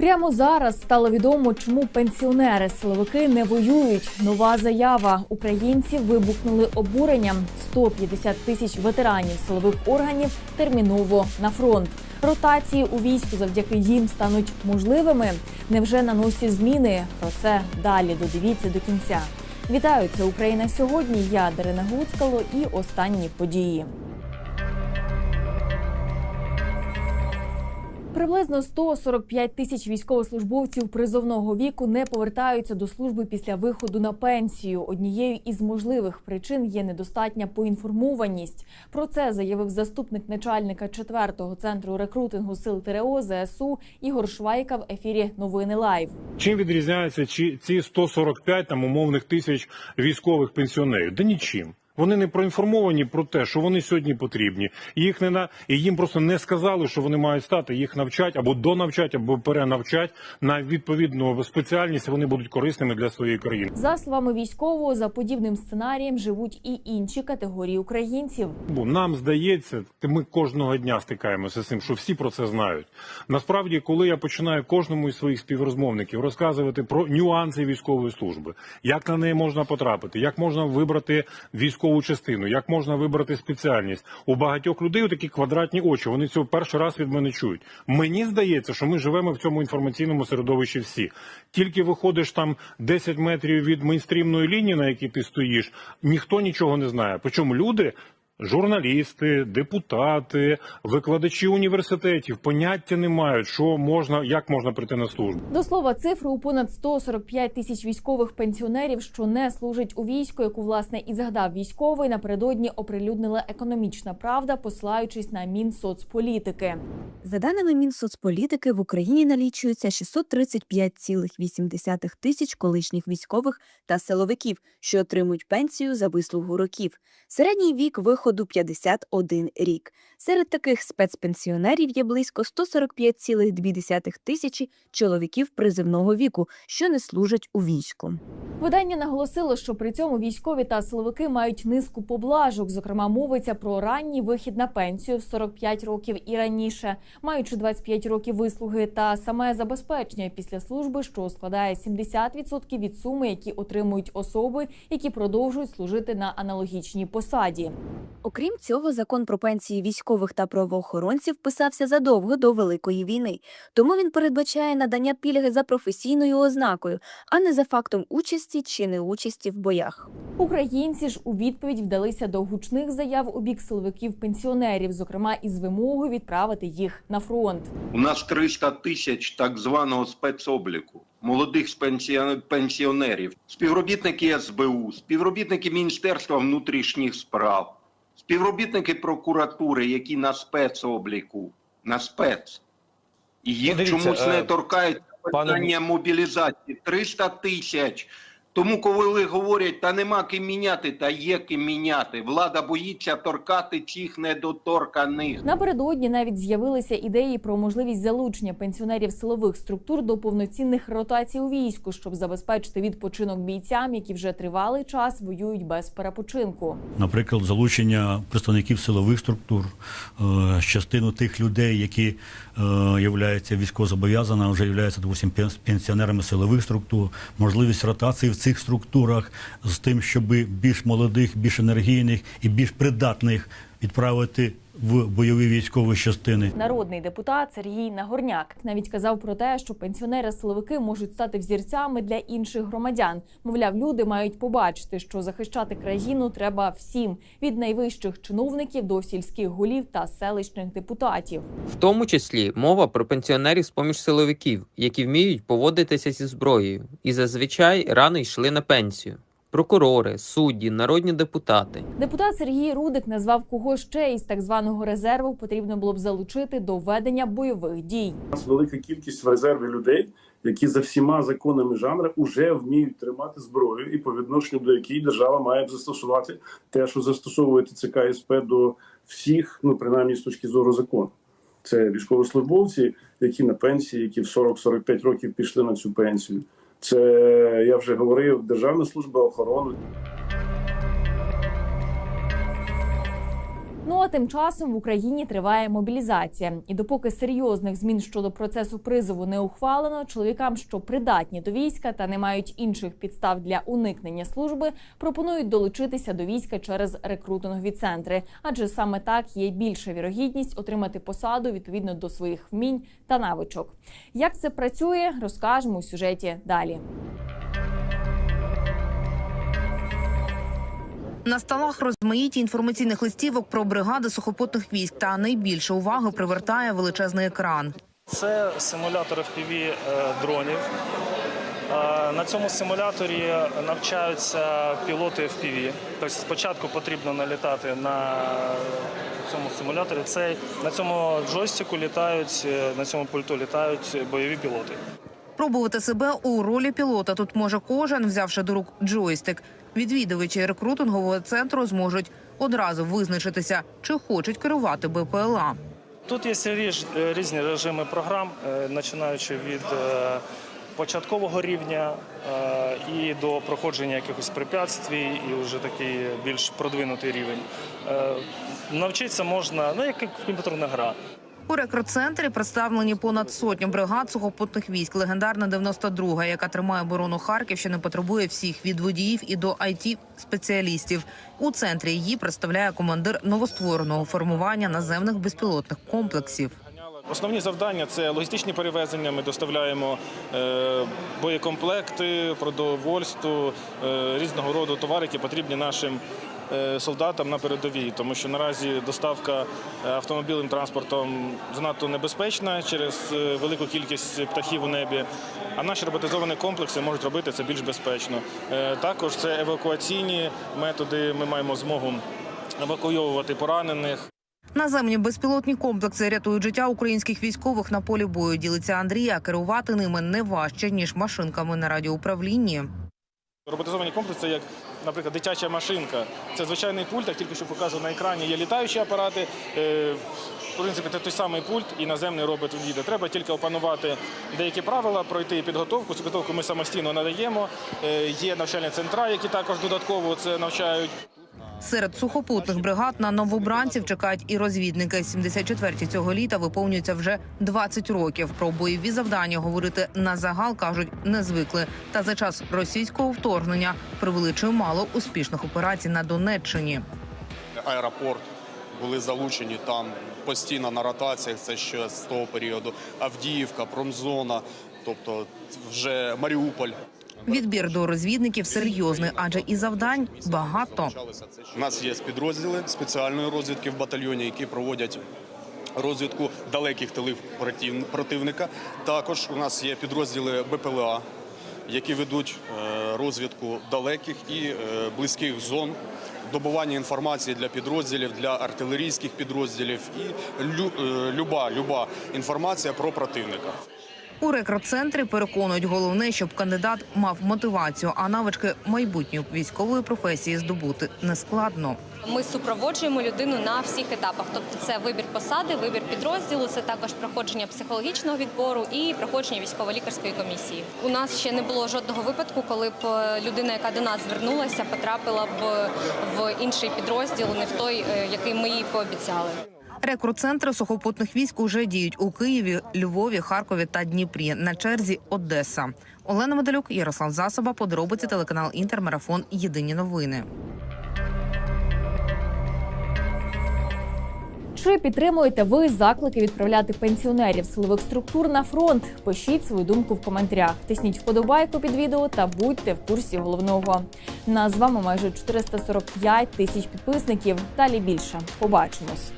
Прямо зараз стало відомо, чому пенсіонери-силовики не воюють. Нова заява. Українці вибухнули обуренням. 150 тисяч ветеранів силових органів терміново на фронт. Ротації у війську завдяки їм стануть можливими. Невже на носі зміни? Про це далі додивіться до кінця. Вітаю, це Україна сьогодні. Я Дарина Гуцкало і останні події. Приблизно 145 тисяч військовослужбовців призовного віку не повертаються до служби після виходу на пенсію. Однією із можливих причин є недостатня поінформованість. Про це заявив заступник начальника 4-го центру рекрутингу сил ТРО ЗСУ Ігор Швайка в ефірі Новини Лайв. Чим відрізняються ці 145 там умовних тисяч військових пенсіонерів? Да нічим. Вони не проінформовані про те, що вони сьогодні потрібні. Їх не на і їм просто не сказали, що вони мають стати. Їх навчать або донавчать, або перенавчать на відповідну спеціальність. Вони будуть корисними для своєї країни. За словами військового, за подібним сценарієм живуть і інші категорії українців. Бо нам здається, ми кожного дня стикаємося з цим, що всі про це знають. Насправді, коли я починаю кожному із своїх співрозмовників розказувати про нюанси військової служби, як на неї можна потрапити, як можна вибрати військову частину, як можна вибрати спеціальність. У багатьох людей такі квадратні очі. Вони цього перший раз від мене чують. Мені здається, що ми живемо в цьому інформаційному середовищі всі. Тільки виходиш там 10 метрів від мейнстрімної лінії, на якій ти стоїш, ніхто нічого не знає. Причому люди. Журналісти, депутати, викладачі університетів поняття не мають, що можна, як можна прийти на службу. До слова, цифру у понад 145 тисяч військових пенсіонерів, що не служать у війську, яку власне і згадав військовий, напередодні оприлюднила економічна правда, посилаючись на Мінсоцполітики. За даними Мінсоцполітики, в Україні налічується 635,8 тисяч колишніх військових та силовиків, що отримують пенсію за вислугу років. Середній вік виходу 51 рік. Серед таких спецпенсіонерів є близько 145,2 тисячі чоловіків призивного віку, що не служать у війську. Видання наголосило, що при цьому військові та силовики мають низку поблажок. Зокрема, мовиться про ранній вихід на пенсію в 45 років і раніше, маючи 25 років вислуги та саме забезпечення після служби, що складає 70% від суми, які отримують особи, які продовжують служити на аналогічній посаді. Окрім цього, закон про пенсії військових та правоохоронців писався задовго до Великої війни, тому він передбачає надання пільги за професійною ознакою, а не за фактом участі чи неучасті в боях. Українці ж у відповідь вдалися до гучних заяв у бік силовиків-пенсіонерів, зокрема із вимогою відправити їх на фронт. У нас 300 тисяч так званого спецобліку, молодих пенсіонерів, співробітники СБУ, співробітники Міністерства внутрішніх справ, співробітники прокуратури, які на спецобліку, на спец. І їх дивіться, чомусь е, не торкають пане- питання мобілізації. 300 тисяч. Тому, коли говорять, та нема ким міняти, та є ким міняти. Влада боїться торкати цих недоторканих. Напередодні навіть з'явилися ідеї про можливість залучення пенсіонерів силових структур до повноцінних ротацій у війську, щоб забезпечити відпочинок бійцям, які вже тривалий час воюють без перепочинку. наприклад, залучення представників силових структур, е, частину тих людей, які е, являються військовозобов'язаними, вже являються допустим, пен- пенсіонерами силових структур, можливість ротації в цих структурах з тим, щоб більш молодих, більш енергійних і більш придатних відправити в бойові військові частини. Народний депутат Сергій Нагорняк навіть казав про те, що пенсіонери-силовики можуть стати взірцями для інших громадян. Мовляв, люди мають побачити, що захищати країну треба всім від найвищих чиновників до сільських голів та селищних депутатів. В тому числі мова про пенсіонерів з поміж силовиків, які вміють поводитися зі зброєю, і зазвичай рано йшли на пенсію. Прокурори, судді, народні депутати. Депутат Сергій Рудик назвав кого ще із так званого резерву потрібно було б залучити до ведення бойових дій. У нас велика кількість в резерві людей, які за всіма законами жанру вже вміють тримати зброю, і по відношенню до якої держава має б застосувати те, що застосовує ТЦК і СП до всіх, ну принаймні з точки зору закону. Це військовослужбовці, які на пенсії, які в 40-45 років пішли на цю пенсію. Це я вже говорив, Державна служба охорони. Ну а тим часом в Україні триває мобілізація, і допоки серйозних змін щодо процесу призову не ухвалено, чоловікам, що придатні до війська та не мають інших підстав для уникнення служби, пропонують долучитися до війська через рекрутингові центри, адже саме так є більша вірогідність отримати посаду відповідно до своїх вмінь та навичок. Як це працює, розкажемо у сюжеті далі. На столах розмаїті інформаційних листівок про бригади сухопутних військ та найбільше уваги привертає величезний екран. Це симулятор FPV е, дронів. Е, На цьому симуляторі навчаються пілоти FPV. Тобто спочатку потрібно налітати на цьому симуляторі. Це на цьому джойстику літають, е, на цьому пульту літають бойові пілоти. Пробувати себе у ролі пілота тут може кожен, взявши до рук джойстик. Відвідувачі рекрутингового центру зможуть одразу визначитися, чи хочуть керувати БПЛА. Тут є е, різні режими програм, е, починаючи від е, початкового рівня і до проходження якихось препятствій, і вже такий більш продвинутий рівень. Навчитися можна, ну як комп'ютерна гра. У рекрут-центрі представлені понад сотню бригад сухопутних військ. Легендарна 92-га, яка тримає оборону Харківщини, потребує всіх від водіїв і до it спеціалістів. У центрі її представляє командир новоствореного формування наземних безпілотних комплексів. Основні завдання це логістичні перевезення. Ми доставляємо е, боєкомплекти, продовольство, е, різного роду товари, які потрібні нашим солдатам на передовій, тому що наразі доставка е, автомобільним транспортом занадто небезпечна через е, велику кількість птахів у небі. А наші роботизовані комплекси можуть робити це більш безпечно. Е, Також це евакуаційні методи. Ми маємо змогу евакуйовувати поранених. Наземні безпілотні комплекси рятують життя українських військових на полі бою. Ділиться Андрій, а керувати ними не важче ніж машинками на радіоуправлінні. Роботизовані комплекси, як, наприклад, дитяча машинка. Це звичайний пульт, як тільки що покажу на екрані, є літаючі апарати. Е, В принципі, це той самий пульт і наземний робот відео. Треба тільки опанувати деякі правила, пройти підготовку. Цю підготовку ми самостійно надаємо. Е, Є навчальні центра, які також додатково це навчають. Серед сухопутних бригад на новобранців чекають і розвідники. 74-ті цього літа виповнюється вже 20 років. Про бойові завдання говорити на загал кажуть не звикли. Та за час російського вторгнення провели чимало успішних операцій на Донеччині. аеропорт були залучені там постійно на ротаціях. Це ще з того періоду. Авдіївка, Промзона, тобто вже Маріуполь. Відбір до розвідників серйозний, адже і завдань багато. У нас є підрозділи спеціальної розвідки в батальйоні, які проводять розвідку далеких тилів противника. Також у нас є підрозділи БПЛА, які ведуть е, розвідку далеких і е, близьких зон. Добування інформації для підрозділів, для артилерійських підрозділів і е, люба, люба інформація про противника. У рекрут-центрі переконують головне, щоб кандидат мав мотивацію, а навички майбутньої військової професії здобути нескладно. Ми супроводжуємо людину на всіх етапах. Тобто, це вибір посади, вибір підрозділу, це також проходження психологічного відбору і проходження військово-лікарської комісії. У нас ще не було жодного випадку, коли б е, людина, яка до нас звернулася, потрапила б в інший підрозділ, не в той, е, який ми їй пообіцяли. Рекрут-центри сухопутних військ уже діють у Києві, Львові, Харкові та Дніпрі. На черзі Одеса. Олена Медалюк, Ярослав Засоба, подробиці телеканал Інтермарафон. Єдині новини. Чи підтримуєте ви заклики відправляти пенсіонерів силових структур на фронт? Пишіть свою думку в коментарях. Тисніть вподобайку під відео та будьте в курсі головного. Нас з вами майже 445 тисяч підписників. Далі більше. Побачимось.